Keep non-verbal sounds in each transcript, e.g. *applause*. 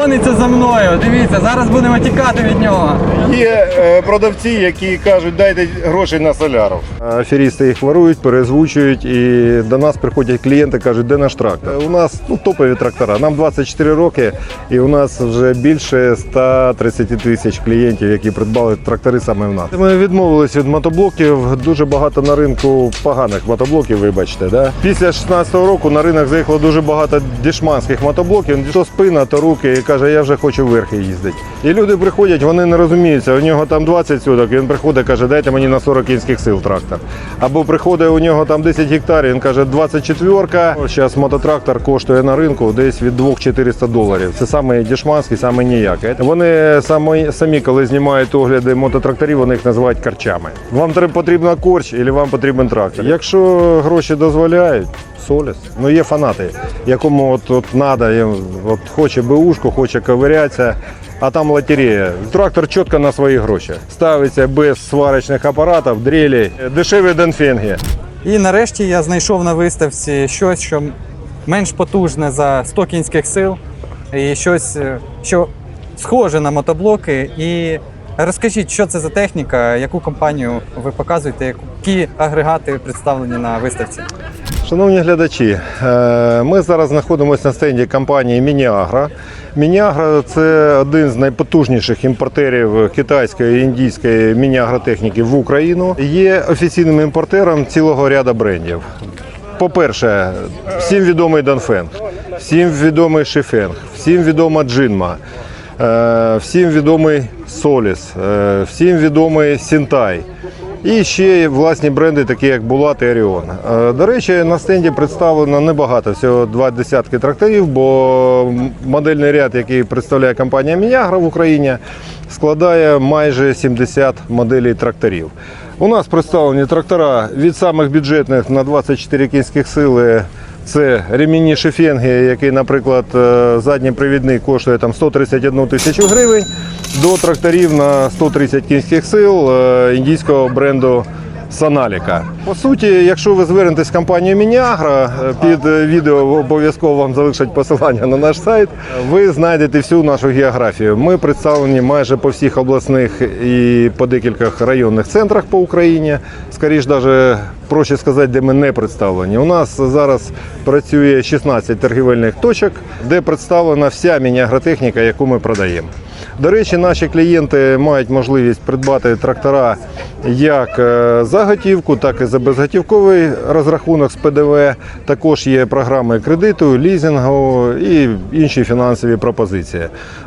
гониться за мною. Дивіться, зараз будемо тікати від нього. Є е, продавці, які кажуть, дайте гроші на соляру. Аферісти їх ворують, перезвучують, і до нас приходять клієнти, кажуть, де наш трактор. У нас ну, топові трактора. Нам 24 роки, і у нас вже більше 130 тисяч клієнтів, які придбали трактори саме в нас. Ми відмовились від мотоблоків. Дуже багато на ринку поганих мотоблоків, вибачте. Да? Після 16 року на ринок заїхало дуже багато дешманських мотоблоків. То спина, то руки, каже, я вже хочу верхи їздити. І люди приходять, вони не розуміються. У нього там 20 суток, він приходить, каже, дайте мені на 40 кінських сил трактор. Або приходить у нього там 10 гектарів, він каже, 24-ка. Зараз мототрактор коштує на ринку десь від 2-400 доларів. Це саме дешманський, саме ніякий. Вони самі, самі, коли знімають огляди мототракторів, вони їх називають корчами. Вам потрібна корч, або вам потрібен трактор. Якщо гроші дозволяють, Соліс. Ну є фанати, якому от, от надо, їм, от хоче беушку, хоче ковирятися, а там лотерея. Трактор чітко на свої гроші. Ставиться без сварочних апаратів, дрелей, дешеві денфенги. І нарешті я знайшов на виставці щось, що менш потужне за 100 кінських сил, і щось, е, що схоже на мотоблоки. І розкажіть, що це за техніка, яку компанію ви показуєте, які агрегати представлені на виставці. Шановні глядачі, е, ми зараз знаходимося на стенді компанії Мініагра. Мініагра це один з найпотужніших імпортерів китайської і індійської міні-агротехніки в Україну. Є офіційним імпортером цілого ряду брендів. По-перше, всім відомий Донфенг, всім відомий Шифенг, всім відома Джинма, е, всім відомий Соліс, е, всім відомий Сінтай. І ще власні бренди, такі як Булат і Оріон. Е, До речі, на стенді представлено небагато, всього два десятки тракторів, бо модельний ряд, який представляє компанія Мінягра в Україні, складає майже 70 моделей тракторів. У нас представлені трактора від самих бюджетних на 24 кінських сили. Це ремінні шифенги, який, наприклад, е, задній привідний коштує там 131 тисячу гривень, до тракторів на 130 кінських сил е, індійського бренду Саналіка. По суті, якщо ви звернетесь в компанію Мініагра, е, під е, відео обов'язково вам залишать посилання на наш сайт. Ви знайдете всю нашу географію. Ми представлені майже по всіх обласних і по декількох районних центрах по Україні. Скоріше, навіть проще сказати, де ми не представлені. У нас зараз працює 16 торгівельних точок, де представлена вся міні-агротехніка, яку ми продаємо. До речі, наші клієнти мають можливість придбати трактора як е, за готівку, так і за безготівковий розрахунок з ПДВ. Також є програми кредиту, лізингу і інші фінансові пропозиції.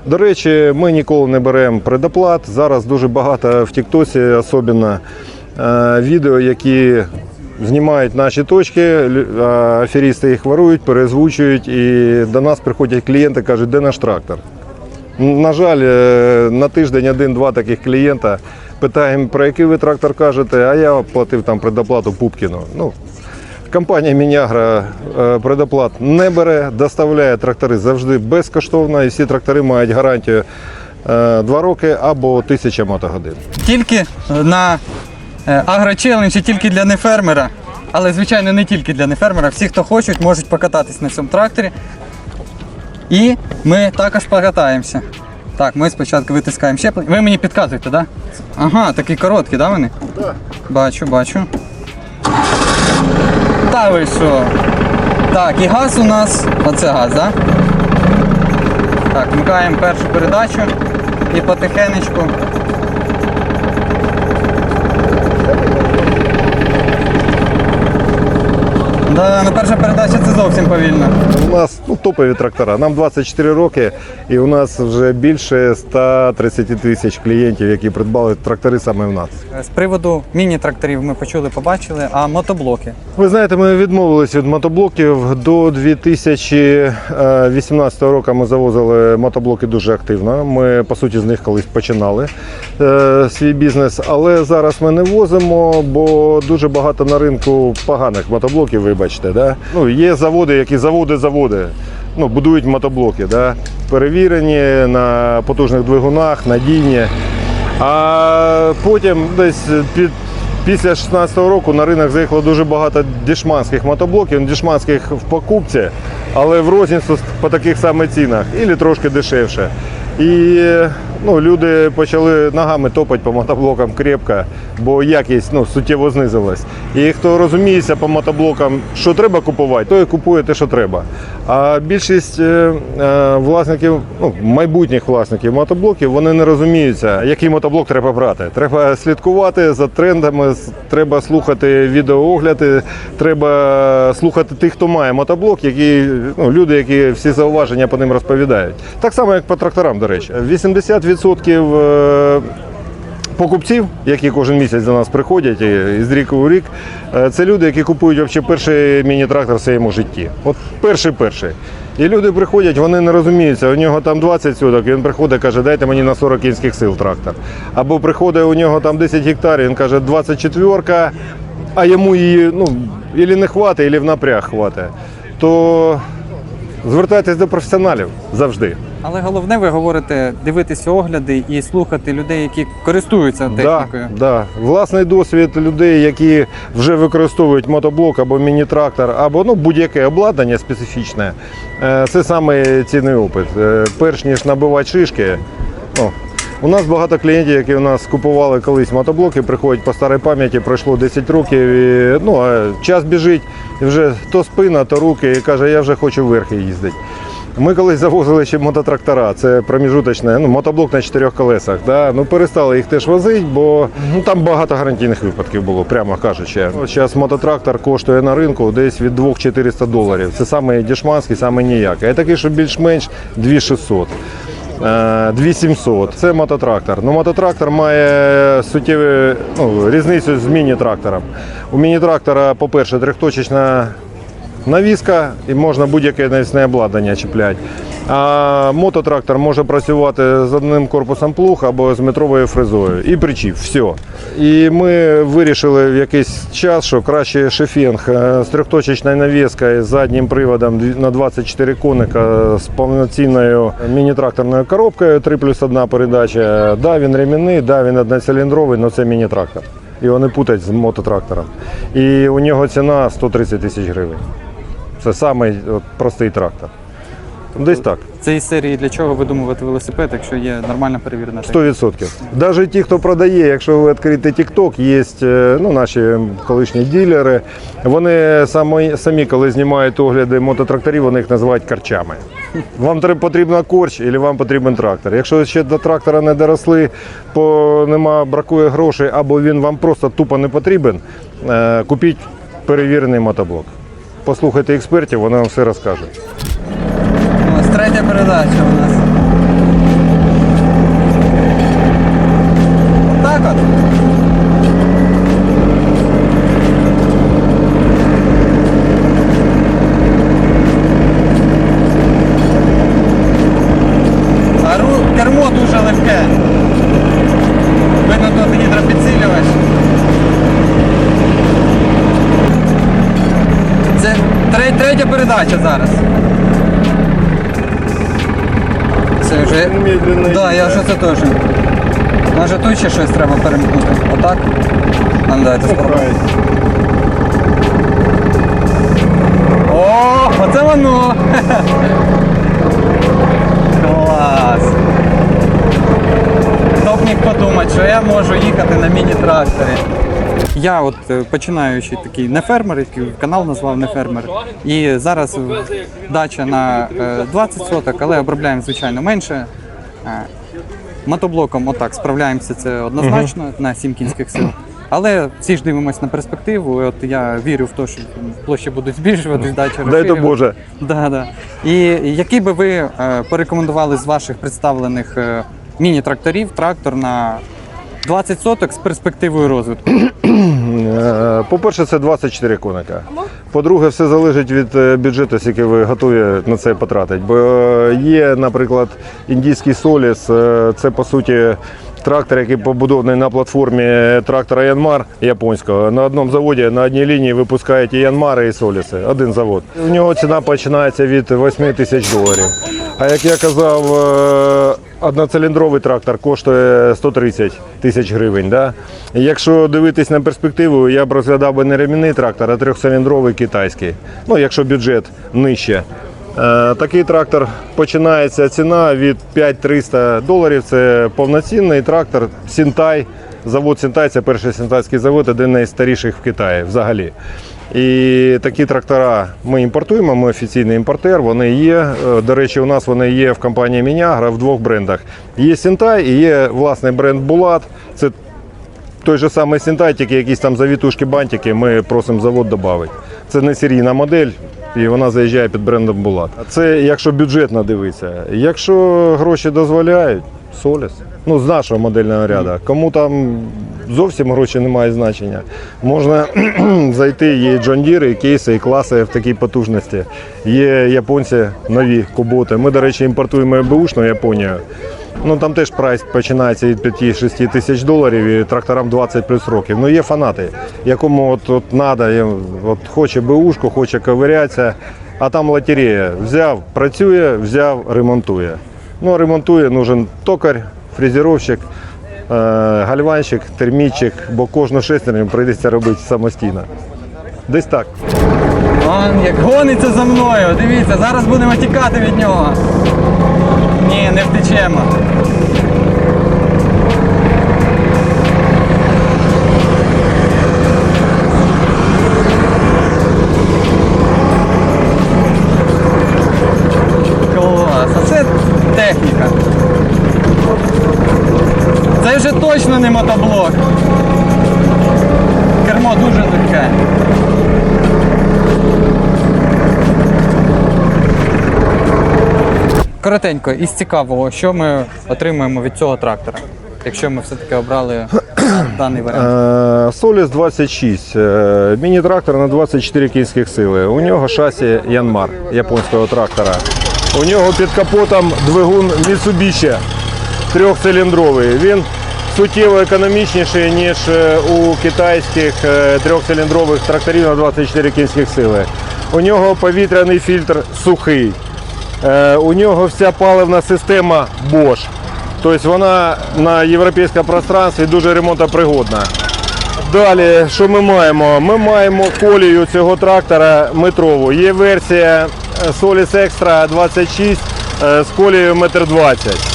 До речі, ми ніколи не беремо предоплат. Зараз дуже багато в Тіктосі, особливо е, відео, які знімають наші точки, лю- аферісти їх ворують, перезвучують, і до нас приходять клієнти, кажуть, де наш трактор. На жаль, е, на тиждень один-два таких клієнта питаємо, про який ви трактор кажете, а я платив там предоплату Пупкіну. Ну, компанія Мінягра е, предоплат не бере, доставляє трактори завжди безкоштовно, і всі трактори мають гарантію 2 роки або 1000 мотогодин. Тільки на е, агрочелендж тільки для нефермера. Але, звичайно, не тільки для нефермера. Всі, хто хочуть, можуть покататись на цьому тракторі. І ми також покатаємося. Так, ми спочатку витискаємо щеплення. Ви мені підказуєте, так? Да? Ага, такі короткі, да, вони? Так. Бачу, бачу. Та ви що? Так, і газ у нас. Оце газ, так? Да? Так, вмикаємо першу передачу і потихенечку. Да, ну перша передача це зовсім повільно. У нас ну, топові трактора. Нам 24 роки, і у нас вже більше 130 тисяч клієнтів, які придбали трактори саме в нас. З приводу міні-тракторів ми почули, побачили, а мотоблоки. Ви знаєте, ми відмовилися від мотоблоків. До 2018 року ми завозили мотоблоки дуже активно. Ми, по суті, з них колись починали е, свій бізнес. Але зараз ми не возимо, бо дуже багато на ринку поганих мотоблоків, вибачте. Да? Ну, є заводи, які заводи заводи. Ну, будують мотоблоки, да? перевірені на потужних двигунах, надійні. А потім десь під Після 2016 року на ринок заїхало дуже багато дешманських мотоблоків, дешманських в покупці, але в розницю по таких самих цінах, і трошки дешевше. І ну, люди почали ногами топати по мотоблокам крепко, бо якість ну, суттєво знизилась. І хто розуміється по мотоблокам, що треба купувати, той купує те, що треба. А більшість е, е, власників, ну, майбутніх власників мотоблоків, вони не розуміються, який мотоблок треба брати. Треба слідкувати за трендами, треба слухати відеоогляди, треба слухати тих, хто має мотоблок, які, ну, люди, які всі зауваження по ним розповідають. Так само, як по тракторам, до речі. 80% е, покупців, які кожен місяць до нас приходять і з ріку у рік, е, це люди, які купують перший міні-трактор в своєму житті. От перший перший. І люди приходять, вони не розуміються, у нього там 20 соток, він приходить каже, дайте мені на 40 кінських сил трактор. Або приходить у нього там 10 гектарів, він каже, 24, а йому її ну, ілі не хватить, ілі в напряг хватить. То звертайтесь до професіоналів завжди. Але головне, ви говорите дивитися огляди і слухати людей, які користуються технікою. Да, да. Власний досвід людей, які вже використовують мотоблок або міні-трактор, або ну, будь-яке обладнання специфічне, е, це саме цінний опит. Е, Перш ніж набивати шишки. Ну, у нас багато клієнтів, які у нас купували колись мотоблоки, приходять по старій пам'яті, пройшло 10 років, і, ну, а час біжить, і вже то спина, то руки, і каже, я вже хочу вверхи їздити. Ми колись завозили ще мототрактора, це проміжуточне, ну, мотоблок на чотирьох колесах. Да? Ну, перестали їх теж возити, бо ну, там багато гарантійних випадків було, прямо кажучи. Зараз мототрактор коштує на ринку десь від 2-400 доларів. Це саме дешманський, саме ніякий. А такий, що більш-менш 2600. Е, 2700. Це мототрактор. Ну, мототрактор має суттєву ну, різницю з міні-трактором. У міні-трактора, по-перше, трьохточечна навіска і можна будь-яке навісне обладнання чіпляти. А мототрактор може працювати з одним корпусом плуг або з метровою фрезою. І причіп, все. І ми вирішили в якийсь час, що краще шефінг е, з трьохточечною навіскою з заднім приводом на 24 коника з повноцінною міні-тракторною коробкою 3 плюс 1 передача. Да, він ремінний, да, він одноциліндровий, але це міні-трактор. Його не путать з мототрактором. І у нього ціна 130 тисяч гривень. Це самий от, простий трактор. Десь так, Це із серії для чого видумувати велосипед, якщо є нормальна перевірена техніка. 100%. Навіть ті, хто продає, якщо ви відкрите TikTok, є е, ну, наші колишні ділери. Вони самі, самі, коли знімають огляди мототракторів, вони їх називають корчами. Вам треба потрібна корч або вам потрібен трактор. Якщо ще до трактора не доросли, бо нема, бракує грошей, або він вам просто тупо не потрібен, е, купіть перевірений мотоблок. Послухайте експертів, вони вам все розкажуть. Ось третя передача у нас. Отак от. А ру- кермо дуже легке. Видно тут гідропідсилювач. Це тре- третя передача зараз. Це вже. Так, да, я вже це теж. Може тут ще щось треба перемкнути. Отак? А ну давайте спробуємо. О, оце воно! Клас! Хто б міг подумати, що я можу їхати на міні-тракторі. Я от е, починаючий такий не фермер, який канал назвав не фермер. І зараз е, дача на е, 20 соток, але обробляємо звичайно менше. Мотоблоком отак справляємося це однозначно на 7 кінських сил. Але всі ж дивимося на перспективу. і От я вірю в те, що площі будуть збільшуватись, дачі Дай то. Боже. Да, да. І який би ви е, порекомендували з ваших представлених е, міні-тракторів трактор на 20 соток з перспективою розвитку? Е, По-перше, це 24 коника. По-друге, все залежить від е, бюджету, який ви готові на це потратити. Бо е, є, наприклад, індійський соліс, це по суті. Трактор, який побудований на платформі трактора Янмар японського. На одному заводі на одній лінії випускають і Янмари, і Соліси. Один завод. У нього ціна починається від 8 тисяч доларів. А як я казав, одноциліндровий трактор коштує 130 тисяч гривень. Да? Якщо дивитись на перспективу, я б розглядав би не ремінний трактор, а трьохциліндровий китайський. Ну, якщо бюджет нижче. Е, Такий трактор починається ціна від 5300 доларів. Це повноцінний трактор Сінтай. Завод Сінтай це перший сінтайський завод, один найстаріших в Китаї взагалі. І такі трактора ми імпортуємо, ми офіційний імпортер, вони є. Е, До речі, у нас вони є в компанії Мінягра в двох брендах. Є Сінтай і є власний бренд Булат. Це той же самий Сінтай, тільки якісь там завітушки, бантики, ми просимо завод додати. Це не серійна модель, і вона заїжджає під брендом Булат. Це якщо бюджетно дивитися. Якщо гроші дозволяють, Соліс. Ну, з нашого модельного ряду. Кому там зовсім гроші не мають значення. Можна *clears throat* зайти, є John і кейси, і класи в такій потужності. Є японці нові куботи. Ми, до речі, імпортуємо бушну Японію. Ну там теж прайс починається від 5-6 тисяч доларів і тракторам 20 плюс років. Ну є фанати, якому от, от надо, от хоче бушку, хоче ковирятися, а там лотерея. Взяв, працює, взяв, ремонтує. Ну, ремонтує нужен токар, фрезеровщик, е, гальванщик, термічик, бо кожну шестерню прийдеться робити самостійно. Десь так. Он як гониться за мною. Дивіться, зараз будемо тікати від нього. Ні, не втечемо. Мотоблок. Кермо дуже легке. Коротенько, із цікавого, що ми отримуємо від цього трактора, якщо ми все-таки обрали *clears throat* даний варіант. Е, Соліс 26, е, міні-трактор на 24 кінських сили. У нього шасі Янмар японського трактора. У нього під капотом двигун Mitsubishi трьохциліндровий. Він суттєво економічніший, ніж е, у китайських е, трьохциліндрових тракторів на 24 кінських сили. У нього повітряний фільтр сухий. Е, У нього вся паливна система Bosch. Тобто вона на європейському пространстві дуже ремонтопригодна. Далі, що ми маємо? Ми маємо колію цього трактора метрову. Є версія Solis Extra 26 е, з колією 1,20 м.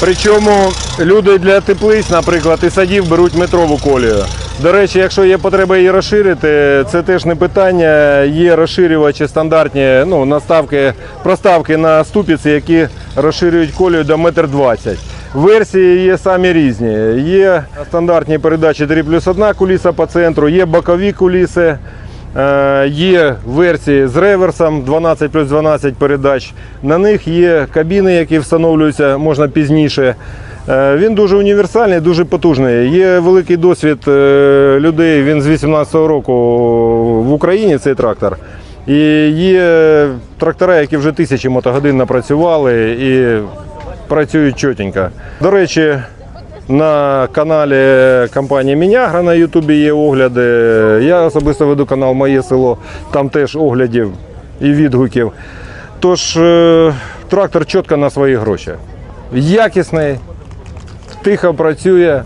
Причому люди для теплиць, наприклад, і садів беруть метрову колію. До речі, якщо є потреба її розширити, це теж не питання. Є розширювачі стандартні ну, наставки, проставки на ступиці, які розширюють колію до 1,20 м. Версії є самі різні. Є стандартні передачі 3 плюс 1 куліса по центру, є бокові куліси. Е, Є версії з реверсом 12 плюс 12 передач. На них є кабіни, які встановлюються можна пізніше. Е, Він дуже універсальний, дуже потужний. Є великий досвід е, людей. Він з 18-го року в Україні цей трактор. І є трактора, які вже тисячі мотогодин напрацювали і працюють чотенько. До речі, на каналі компанії Мінягра на Ютубі є огляди. Я особисто веду канал Моє село, там теж оглядів і відгуків. Тож е, трактор чітко на свої гроші. Якісний, тихо працює,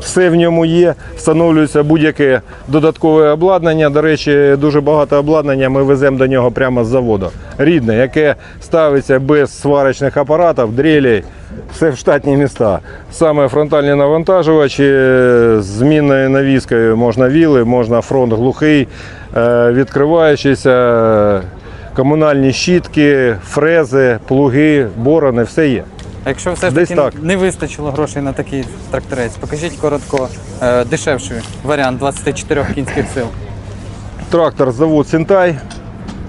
все в ньому є. Встановлюється будь-яке додаткове обладнання. До речі, дуже багато обладнання ми веземо до нього прямо з заводу. Рідне, яке ставиться без сварочних апаратів, дрелей, все в штатні міста. Саме фронтальні навантажувачі з змінною навіскою можна віли, можна фронт глухий, е, відкриваючися. е, Комунальні щітки, фрези, плуги, борони, все є. А якщо все ж Десь таки так. не вистачило грошей на такий тракторець, покажіть коротко е, дешевший варіант 24 кінських сил. Трактор завод Сінтай,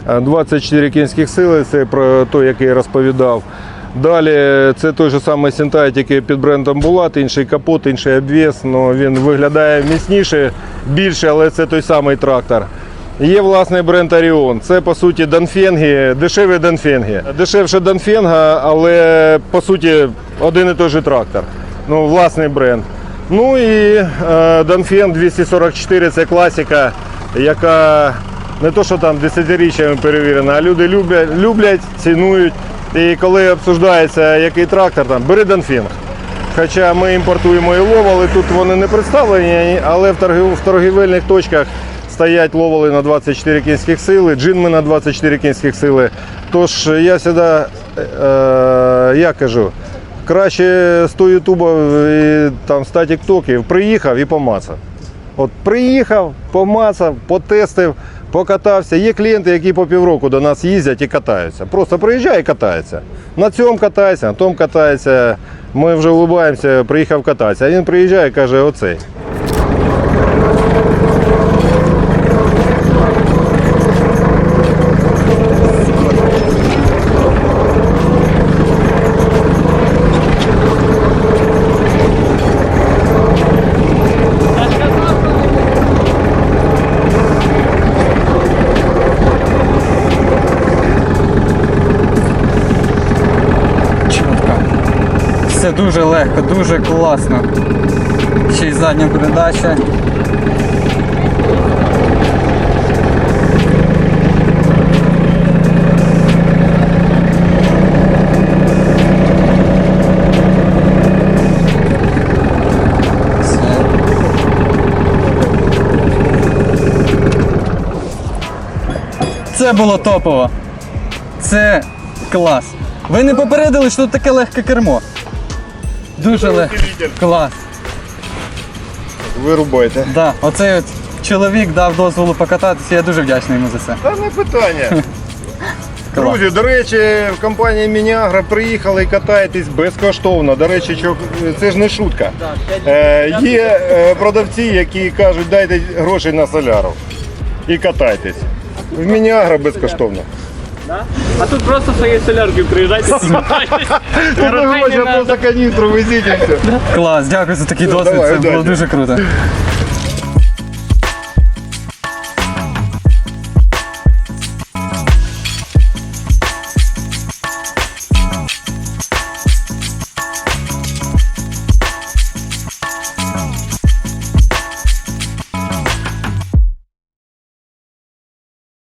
е, 24 кінських сили, це про той, який я розповідав. Далі це той же самий тільки під брендом Булат, інший капот, інший обвес. Ну, він виглядає міцніше, більше, але це той самий трактор. Є власний бренд Оріон. Це по суті Донфенги, дешеві Донфенги. Дешевше Донфенга, але по суті один і той же трактор. Ну, власний бренд. Ну і е, Донфен 244 це класика, яка не то, що там десятиріччями перевірена, а люди люблять, люблять цінують І коли обсуждається який трактор, там бери Донфінг. Хоча ми імпортуємо і ловали, тут вони не представлені, але в, торгів, в торгівельних точках стоять ловали на 24 кінських сили, джинми на 24 кінських сили. Тож я завжди, е, я кажу, краще з того ютуба і там 100 тіктоків приїхав і помацав. От приїхав, помацав, потестив, покатався. Є клієнти, які по півроку до нас їздять і катаються. Просто приїжджає і катається. На цьому катається, на тому катається. Ми вже улыбаємося, приїхав кататися. А він приїжджає і каже, оцей. Дуже легко, дуже класно. Ще й задня передача. Це було топово. Це клас. Ви не попередили, що тут таке легке кермо. Дуже легко. Клас. Вирубайте. Да, оцей от чоловік дав дозволу покататися, я дуже вдячний йому за це. Та не питання. Друзі, до речі, в компанії Мініагра приїхали і катаєтесь безкоштовно. До речі, це ж не шутка. Е, є е, продавці, які кажуть, дайте грошей на соляру і катайтесь. В Мініагра безкоштовно. А тут просто своей солярки приїжджайте, знімайтесь. *laughs* Тут просто каністру везіть і все. Клас, дякую за такий досвід. Це було дуже круто.